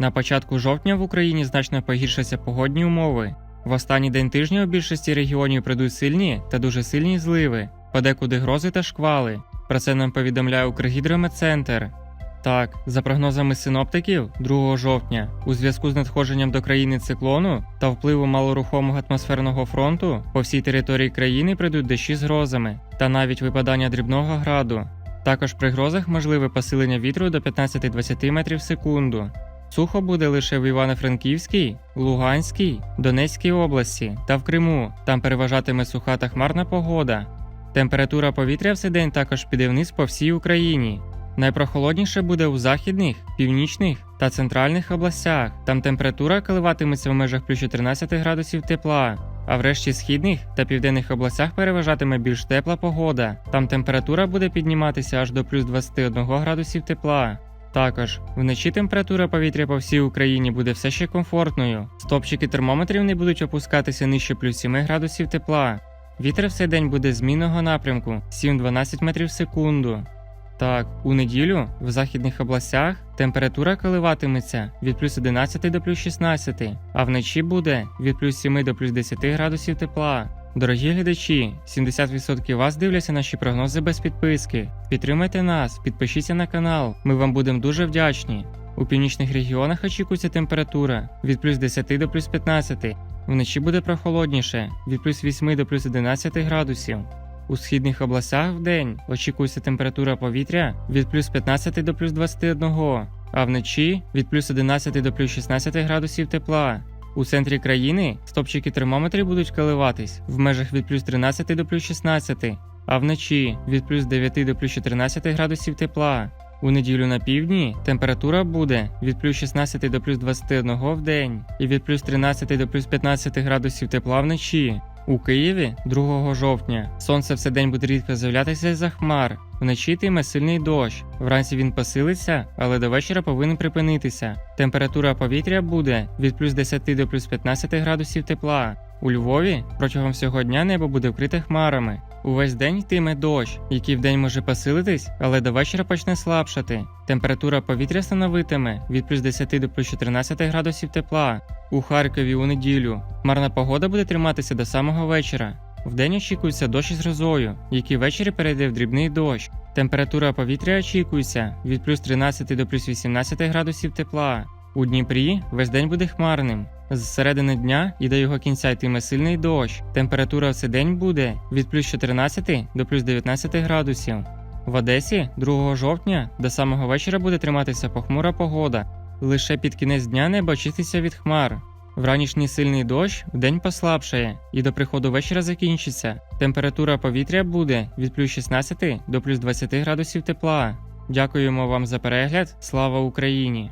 На початку жовтня в Україні значно погіршаться погодні умови. В останній день тижня у більшості регіонів прийдуть сильні та дуже сильні зливи, подекуди грози та шквали. Про це нам повідомляє Укргідрометцентр. Так, за прогнозами синоптиків, 2 жовтня, у зв'язку з надходженням до країни циклону та впливом малорухомого атмосферного фронту по всій території країни прийдуть дощі з грозами та навіть випадання дрібного граду. Також при грозах можливе посилення вітру до 15-20 метрів в секунду. Сухо буде лише в Івано-Франківській, Луганській, Донецькій області та в Криму. Там переважатиме суха та хмарна погода. Температура повітря в цей день також піде вниз по всій Україні. Найпрохолодніше буде у західних, північних та центральних областях. Там температура коливатиметься в межах плюс 14 градусів тепла. А в решті східних та південних областях переважатиме більш тепла погода. Там температура буде підніматися аж до плюс 21 градусів тепла. Також вночі температура повітря по всій Україні буде все ще комфортною. Стопчики термометрів не будуть опускатися нижче плюс 7 градусів тепла. Вітер в цей день буде змінного напрямку 7-12 метрів в секунду. Так, у неділю в західних областях температура коливатиметься від плюс 11 до плюс 16, а вночі буде від плюс 7 до плюс 10 градусів тепла. Дорогі глядачі, 70% вас дивляться наші прогнози без підписки. Підтримайте нас, підпишіться на канал, ми вам будемо дуже вдячні. У північних регіонах очікується температура від плюс 10 до плюс 15. Вночі буде прохолодніше від плюс 8 до плюс 11 градусів. У східних областях в день очікується температура повітря від плюс 15 до плюс 21, а вночі від плюс 11 до плюс 16 градусів тепла. У центрі країни стопчики термометрів будуть коливатись в межах від плюс 13 до плюс 16, а вночі від плюс 9 до плюс 14 градусів тепла. У неділю на півдні температура буде від плюс 16 до плюс 21 в день і від плюс 13 до плюс 15 градусів тепла вночі. У Києві 2 жовтня сонце все день буде рідко з'являтися з-за хмар. Вночі йтиме сильний дощ. Вранці він посилиться, але до вечора повинен припинитися. Температура повітря буде від плюс 10 до плюс 15 градусів тепла. У Львові протягом всього дня небо буде вкрите хмарами. Увесь день йтиме дощ, який вдень може посилитись, але до вечора почне слабшати. Температура повітря становитиме від плюс 10 до плюс 14 градусів тепла. У Харкові у неділю хмарна погода буде триматися до самого вечора. Вдень очікується дощ із грозою, який ввечері перейде в дрібний дощ. Температура повітря очікується від плюс 13 до плюс 18 градусів тепла. У Дніпрі весь день буде хмарним. З середини дня і до його кінця йтиме сильний дощ. Температура в день буде від плюс 14 до плюс 19 градусів. В Одесі 2 жовтня до самого вечора буде триматися похмура погода. Лише під кінець дня небо очиститься від хмар. Вранішній сильний дощ вдень послабшає і до приходу вечора закінчиться. Температура повітря буде від плюс 16 до плюс 20 градусів тепла. Дякуємо вам за перегляд. Слава Україні!